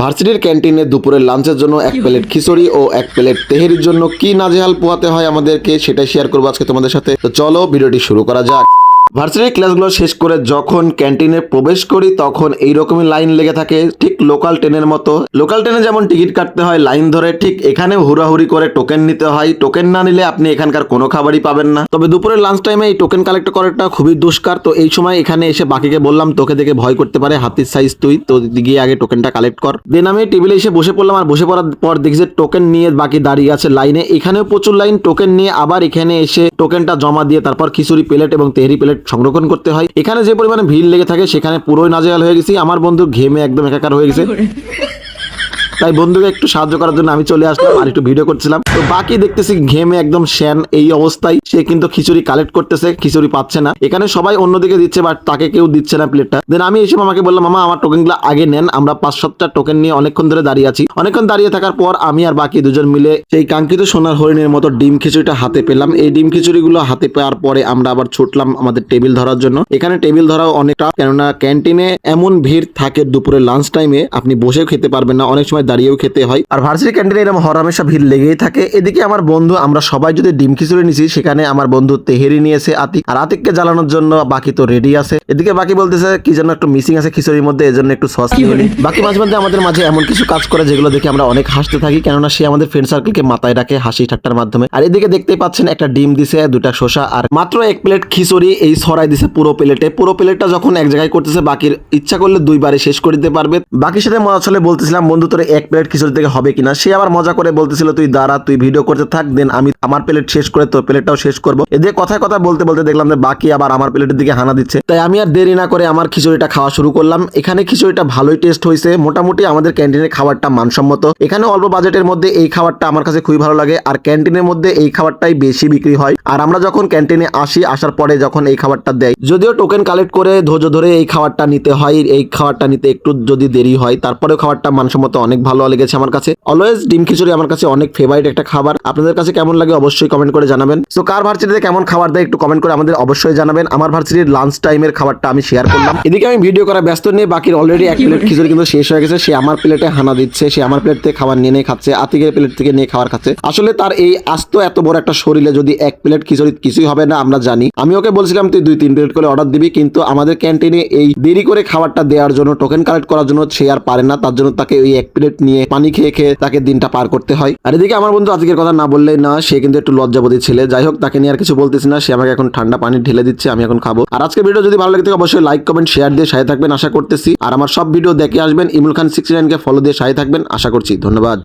ভার্সিটির ক্যান্টিনে দুপুরের লাঞ্চের জন্য এক প্লেট খিচুড়ি ও এক প্লেট তেহেরির জন্য কি নাজেহাল পোহাতে হয় আমাদেরকে সেটাই শেয়ার করব আজকে তোমাদের সাথে। তো চলো, ভিডিওটি শুরু করা যাক। ভার্সিটির ক্লাসগুলো শেষ করে যখন ক্যান্টিনে প্রবেশ করি, তখন এইরকমই লাইন লেগে থাকে। ঠিক লোকাল ট্রেনের মতো। লোকাল ট্রেনে যেমন টিকিট কাটতে হয় লাইন ধরে ঠিক এখানেও হুড়াহুড়ি করে টোকেন নিতে হয়। টোকেন না নিলে আপনি এখানকার কোনো খাবারই পাবেন না। তবে দুপুরের লাঞ্চ টাইমে এই টোকেন কালেক্ট করাটা খুবই দুষ্কার। তো এই সময় এখানে এসে বাকিকে বললাম, তোকে দেখে ভয় করতে পারে, হাতির সাইজ তুই। তো গিয়ে আগে টোকেনটা কালেক্ট কর। দেন আমি টেবিলে এসে বসে পড়লাম আর বসে পড়ার পর দেখি যে টোকেন নিয়ে বাকি দাঁড়িয়ে আছে লাইনে এখানেও প্রচুর লাইন টোকেন নিয়ে আবার এখানে এসে টোকেনটা জমা দিয়ে তারপর খিচুড়ি প্লেট এবং তেহরি প্লেট সংরক্ষণ করতে হয়। এখানে যে পরিমাণে ভিড় লেগে থাকে, সেখানে পুরোই নাজেহাল হয়ে গেছি। আমার বন্ধু ঘেমে একদম একাকার হয়ে গেছে। তাই বন্ধুকে একটু সাহায্য করার জন্য আমি চলে আসলাম আর একটু ভিডিও করছিলাম। তো বাকি দেখতেছি ঘেমে একদম শ্যান এই অবস্থায়। সে কিন্তু খিচুড়ি কালেক্ট করতেছে, খিচুড়ি পাচ্ছে না। এখানে সবাই অন্যদিকে দিচ্ছে বাট তাকে কেউ দিচ্ছে না প্লেটটা দেন আমি এসে মামাকে বললাম, মামা, আমার টোকেনগুলো আগে নেন। আমরা পাঁচ, সাতটা টোকেন নিয়ে অনেকক্ষণ ধরে দাঁড়িয়ে আছি। অনেকক্ষণ দাঁড়িয়ে থাকার পর আমি আর বাকি দুজন মিলে সেই কাঙ্ক্ষিত সোনার হরিণের মতো ডিম খিচুড়িটা হাতে পেলাম। এই ডিম খিচুড়িগুলো হাতে পাওয়ার পরে আমরা আবার ছুটলাম আমাদের টেবিল ধরার জন্য। এখানে টেবিল ধরাও অনেকটা, কেননা ক্যান্টিনে এমন ভিড় থাকে দুপুরে লাঞ্চ টাইমে আপনি বসেও খেতে পারবেন না। অনেক সময় দাঁড়িয়েও খেতে হয়। আর ভার্সিটি ক্যান্টিনে এরকম হরহামেশা ভিড় লেগেই থাকে। এদিকে আমার বন্ধু, আমরা সবাই যদি ডিম খিচুড়ি নিছি, সেখানে আমার বন্ধু তেহেরি নিয়েছে, আতিক। আর আতিককে জ্বালানোর জন্য বাকি তো রেডি আছে। এদিকে বাকি বলতেছে, কি যেন একটু মিসিং আছে খিচুড়ির মধ্যে, এজন্য একটু সস নিয়ে বাকি মাঝে মধ্যে আমাদের মাঝে এমন কিছু কাজ করে, যেগুলো দেখে আমরা অনেক হাসতে থাকি, কেননা সে আমাদের ফ্রেন্ড সার্কেলকে মাথায় রাখে হাসি ঠাট্টার মাধ্যমে। আর এদিকে দেখতে পাচ্ছেন, একটা ডিম দিছে, দুটা শসা, আর মাত্র এক প্লেট খিচুড়ি এই ছড়াই দিছে পুরো প্লেটে পুরো প্লেটটা যখন এক জায়গায় করতেছে, বাকির ইচ্ছা করলে দুইবারে শেষ করে দিতে পারবে। বাকির সাথে মজা চলে বলতেছিলাম, বন্ধু, তোর এক প্লেট খিচুড়ি থেকে হবে কিনা? সে আবার মজা করে বলতেছিল, তুই দাঁড়া, তুই ভিডিও করতে থাক দেন আমি আমার প্লেট শেষ করে তোর প্লেটটাও শেষ করব। এদিকে কথায় কথা বলতে বলতে দেখলাম যে বাকি আবার আমার প্লেটের দিকে হানা দিচ্ছে। তাই আমি আর দেরি না করে আমার খিচুড়িটা খাওয়া শুরু করলাম। এখানে খিচুড়িটা ভালোই টেস্ট হয়েছে। মোটামুটি আমাদের ক্যান্টিনের খাবারটা মানসম্মত। এখানে অল্প বাজেটের মধ্যে এই খাবারটা আমার কাছে খুবই ভালো লাগে। আর ক্যান্টিনের মধ্যে এই খাবারটাই বেশি বিক্রি হয়। আর আমরা যখন ক্যান্টিনে আসি, আসার পরে যখন এই খাবারটা দেয়, যদিও টোকেন কালেক্ট করে ধৈর্য ধরে এই খাবারটা নিতে হয়, এই খাবারটা নিতে একটু যদি দেরি হয়, তারপরেও খাবারটা মানসম্মত অনেক ভালো লেগেছে আমার কাছে। অলওয়েজ ডিম খিচুড়ি আমার কাছে অনেক ফেভারিট একটা খাবার। আপনাদের কাছে কেমন লাগে অবশ্যই কমেন্ট করে জানাবেন। সো কার ভার্সিটিতে কেমন খাবার দেয় একটু কমেন্ট করে আমাদের অবশ্যই জানাবেন। আমার ভার্সিটির লাঞ্চ টাইমের খাবারটা আমি শেয়ার করলাম। এদিকে আমি ভিডিও করা ব্যস্ত নিয়ে বাকির অলরেডি এক প্লেট খিচুড়ি কিন্তু শেষ হয়ে গেছে। সে আমার প্লেটে হানা দিচ্ছে, সে আমার প্লেট থেকে খাবার নিয়ে নিয়ে খাচ্ছে, আতিকের প্লেট থেকে নিয়ে খাবার খাচ্ছে। আসলে তার এই আস্ত এত বড় একটা শরীরে যদি এক প্লেট খিচুড়ি কিছুই হবে না, আমরা জানি। আমি ওকে বলছিলাম, তুই দুই তিন প্লেট করে অর্ডার দিবি। কিন্তু আমাদের ক্যান্টিনে এই দেরি করে খাবারটা দেওয়ার জন্য টোকেন কালেক্ট করার জন্য সে আর পারে না। তার জন্য তাকে ওই এক প্লেট নিয়ে পানি খেয়ে খেয়ে তাকে দিনটা পার করতে হয়। আর এদিকে আমার বন্ধু আজকের কথা না বললেই না, সে কিন্তু একটু লজ্জাবতী ছেলে। যাই হোক, তাকে নিয়ে আর কিছু বলতেছি না। সে আমাকে এখন ঠান্ডা পানি ঢেলে দিচ্ছে, আমি এখন খাব। আর আজকে ভিডিও যদি ভালো লাগে অবশ্যই লাইক কমেন্ট শেয়ার দিয়ে সাথে থাকবেন, আশা করতেছি। আর আমার সব ভিডিও দেখে আসবেন। ইমুল খান সিক্সটি নাইনকে ফলো দিয়ে সাথে থাকবেন, আশা করছি। ধন্যবাদ।